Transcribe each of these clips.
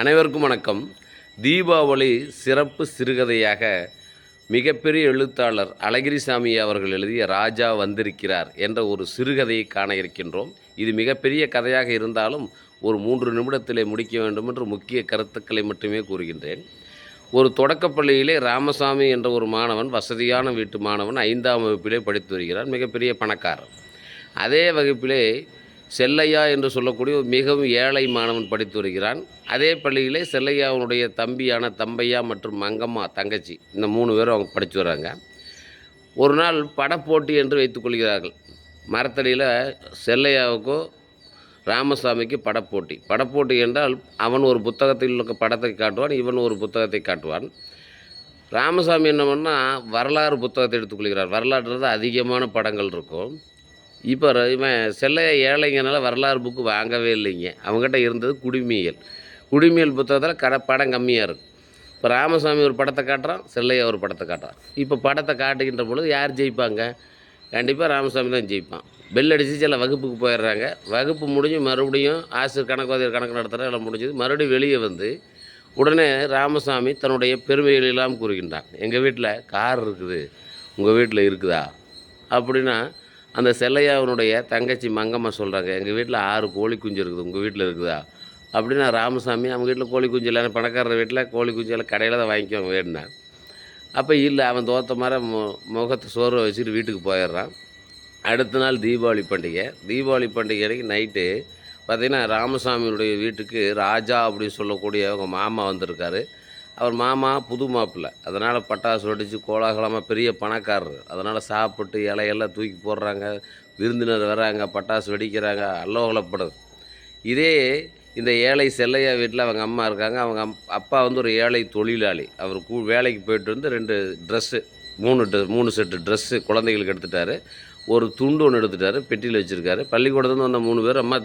அனைவருக்கும் வணக்கம். தீபாவளி சிறப்பு சிறுகதையாக மிகப்பெரிய எழுத்தாளர் அழகிரிசாமி அவர்கள் எழுதிய ராஜா வந்திருக்கிறார் என்ற ஒரு சிறுகதையை காண இருக்கின்றோம். இது மிகப்பெரிய கதையாக இருந்தாலும் ஒரு மூன்று நிமிடத்திலே முடிக்க வேண்டும் என்று முக்கிய கருத்துக்களை மட்டுமே கூறுகின்றேன். ஒரு தொடக்கப்பள்ளியிலே ராமசாமி என்ற ஒரு மாணவன் வசதியான வீட்டு மாணவன் ஐந்தாம் வகுப்பிலே படித்து வருகிறார் மிகப்பெரிய பணக்காரர் அதே வகுப்பிலே செல்லையா என்று சொல்லக்கூடிய ஒரு மிகவும் ஏழை மாணவன் படித்து வருகிறான். அதே பள்ளியிலே செல்லையாவுடைய தம்பியான தம்பையா மற்றும் மங்கம்மா தங்கச்சி இந்த மூணு பேரும் அவங்க படித்து வராங்க. ஒரு நாள் படப்போட்டி என்று வைத்துக்கொள்கிறார்கள் மரத்தடியில் செல்லையாவுக்கோ ராமசாமிக்கு படப்போட்டி. படப்போட்டி என்றால் அவன் ஒரு புத்தகத்தில் இருக்க படத்தை காட்டுவான் இவன் ஒரு புத்தகத்தை காட்டுவான். ராமசாமி என்ன பண்ணால் வரலாறு புத்தகத்தை எடுத்துக்கொள்கிறார் வரலாற்றுறது அதிகமான படங்கள் இருக்கும். இப்போ இவன் செல்ல ஏழைங்கனால வரலாறு புக்கு வாங்கவே இல்லைங்க. அவங்ககிட்ட இருந்தது குடிமியல் குடிமியல் புத்தகத்தில் கட படம் கம்மியாக இருக்கும் இப்போ ராமசாமி ஒரு படத்தை காட்டுறான் செல்லையா ஒரு படத்தை காட்டுறான். இப்போ படத்தை காட்டுகின்ற பொழுது யார் ஜெயிப்பாங்க? கண்டிப்பாக ராமசாமி தான் ஜெயிப்பான். பெல் அடித்து சில வகுப்புக்கு போயிடுறாங்க. வகுப்பு முடிஞ்சு மறுபடியும் ஆசிரியர் கணக்கு கணக்கு நடத்துகிற எல்லாம் முடிஞ்சது. மறுபடியும் வெளியே வந்து உடனே ராமசாமி தன்னுடைய பெருமைகள் எல்லாம் கூறுகின்றான். எங்கள் வீட்டில் கார் இருக்குது. உங்கள் வீட்டில் இருக்குதா? அப்படின்னா அந்த செல்லையாவனுடைய தங்கச்சி மங்கம்மா சொல்கிறாங்க எங்கள் வீட்டில் ஆறு கோழி குஞ்சு இருக்குது உங்கள் வீட்டில் இருக்குதா? அப்படின்னா ராமசாமி அவங்க வீட்டில் கோழி குஞ்சு இல்லை பணக்காரர் வீட்டில் கோழி குஞ்சு எல்லாம் கடையில் தான் வாங்கிக்குவாங்க வேணுன்னா அப்போ இல்லை அவன் தோத்த மாதிரி மு முகத்தை சோறு வச்சுட்டு வீட்டுக்கு போயிடுறான். அடுத்த நாள் தீபாவளி பண்டிகை. தீபாவளி பண்டிகை அன்னைக்கு நைட்டு பார்த்திங்கன்னா ராமசாமியுடைய வீட்டுக்கு ராஜா அப்படின்னு சொல்லக்கூடிய அவங்க மாமா வந்திருக்காரு. அவர் மாமா புது மாப்பிள்ளை. அதனால் பட்டாசு வெடித்து கோலாகலமாக பெரிய பணக்காரர். அதனால் சாப்பிட்டு இலையெல்லாம் தூக்கி போடுறாங்க. விருந்தினர் வராங்க பட்டாசு வெடிக்கிறாங்க அல்லோகலப்படுது. இதே இந்த ஏழை செல்லையா வீட்டில் அவங்க அம்மா இருக்காங்க. அவங்க அப்பா வந்து ஒரு ஏழை தொழிலாளி. அவர் கூ வேலைக்கு போயிட்டு வந்து ரெண்டு ட்ரெஸ்ஸு மூணு ட்ரெஸ் மூணு செட்டு ட்ரெஸ்ஸு குழந்தைகளுக்கு எடுத்துட்டாரு. ஒரு துண்டு ஒன்று எடுத்துட்டாரு பெட்டியில் வச்சுருக்காரு. பள்ளிக்கூடத்துலேருந்து வந்த மூணு பேர் அம்மா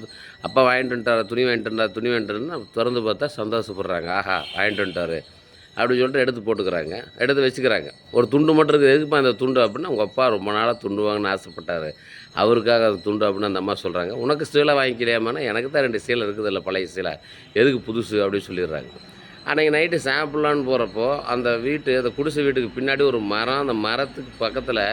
அப்பா வாங்கிட்டு வந்துட்டார் துணி வாங்கிட்டு வந்தார் துணி வாங்கிட்டு வந்து திறந்து பார்த்தா சந்தோஷப்படுறாங்க. ஆஹா வாங்கிட்டு வந்துட்டார். அப்படின்னு சொல்லிட்டு எடுத்து போட்டுக்கிறாங்க. எடுத்து வச்சுக்கிறாங்க. ஒரு துண்டு மட்டும் இருக்குது. எதுக்குப்பா அந்த துண்டு அப்படின்னா உங்கள் அப்பா ரொம்ப நாளாக துண்டு வாங்கன்னு ஆசைப்பட்டார். அவருக்காக அது துண்டு அப்படின்னு அந்த அம்மா சொல்கிறாங்க உனக்கு சீலை வாங்கிக்கிறியாமான்னா எனக்கு தான் ரெண்டு சீலை இருக்குது. இல்லை பழைய சீலை. எதுக்கு புதுசு அப்படின்னு சொல்லிடுறாங்க. அன்றைக்கி நைட்டு சாப்பிட்லான்னு போகிறப்போ அந்த வீட்டு அந்த குடிசை வீட்டுக்கு பின்னாடி ஒரு மரம் அந்த மரத்துக்கு பக்கத்தில்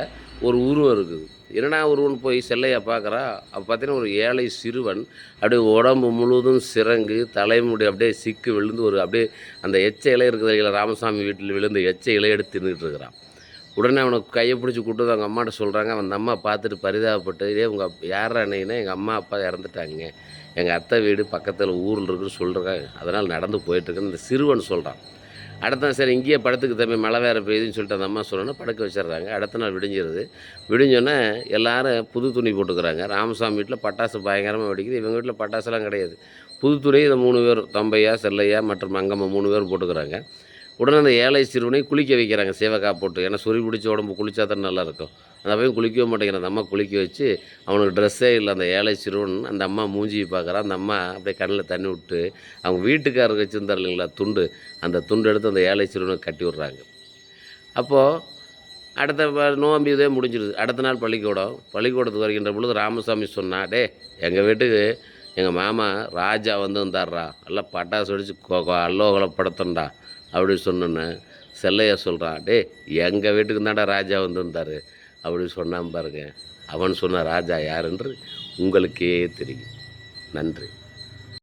ஒரு உருவம் இருக்குது. என்னடா உருவம்னு போய் செல்லையை பார்க்குறா? அப்போ பார்த்தீங்கன்னா ஒரு ஏழை சிறுவன் அப்படியே உடம்பு முழுவதும் சிறங்கு தலைமுடி அப்படியே சிக்கு விழுந்து ஒரு அப்படியே அந்த எச்ச இலை இருக்குது ராமசாமி வீட்டில் விழுந்து எச்ச இலை எடுத்து தின்னுட்டு இருக்கிறான். உடனே அவனுக்கு கையை பிடிச்சி கூட்டு அவங்க அம்மாட்ட சொல்கிறாங்க அவன் அந்த அம்மா பார்த்துட்டு பரிதாபப்பட்டு இதே உங்கள் யாரா அன்னைக்குன்னா எங்கள் அம்மா அப்பா இறந்துட்டாங்க. எங்கள் அத்தை வீடு பக்கத்தில் ஊரில் இருக்குன்னு சொல்கிறாங்க அதனால் நடந்து போயிட்டுருக்குன்னு இந்த சிறுவன் சொல்கிறான் அடுத்தான் சரி இங்கேயே படத்துக்கு தம்பி மழை வேறு பெய்யுதுன்னு சொல்லிட்டு அந்த அம்மா சொன்னோன்னா படுக்க வச்சிடுறாங்க. அடுத்த நாள் விடிஞ்சிருது. விடிஞ்சோன்னே எல்லாரும் புது துணி போட்டுக்கிறாங்க. ராமசாமி வீட்டில் பட்டாசு பயங்கரமாக வெடிக்குது. இவங்க வீட்டில் பட்டாசுலாம் கிடையாது. புது துணி இந்த மூணு பேர் தம்பையா செல்லையா மற்றும் மங்கம்மா மூணு பேர் போட்டுக்கிறாங்க. உடனே அந்த ஏழை சிறுவனை குளிக்க வைக்கிறாங்க. சேவக்கா போட்டு. ஏன்னா சொறி பிடிச்ச உடம்பு குளித்தா தான் நல்லாயிருக்கும். அந்த பையன் குளிக்கவே மாட்டேங்கிற அந்த அம்மா குளிக்க வச்சு அவனுக்கு ட்ரெஸ்ஸே இல்லை. அந்த ஏழை சிறுவன் அந்த அம்மா மூஞ்சியை பார்க்குறான் அந்த அம்மா அப்படியே கண்ணில் தண்ணி விட்டு அவங்க வீட்டுக்காரருக்கு வச்சுருந்தார் இல்லைங்களா துண்டு. அந்த துண்டு எடுத்து அந்த ஏழை சிறுவனை கட்டி விட்றாங்க. அப்போது அடுத்த நோம்பி இதே முடிஞ்சிருது அடுத்த நாள் பள்ளிக்கூடம். பள்ளிக்கூடத்துக்கு வருகின்ற பொழுது ராமசாமி சொன்னா டே எங்கள் வீட்டுக்கு எங்கள் மாமா ராஜா வந்து வந்தார்றா. எல்லாம் பட்டாசு அடித்து அல்லோகலப்படுத்தண்டா அப்படி சொன்னோன்னே செல்லையா சொல்கிறான் டே எங்கள் வீட்டுக்கு தான்டா ராஜா வந்திருந்தார். அப்படி சொன்னான் பாருங்க. அவன் சொன்ன ராஜா யாருன்று உங்களுக்கே தெரியும். நன்றி.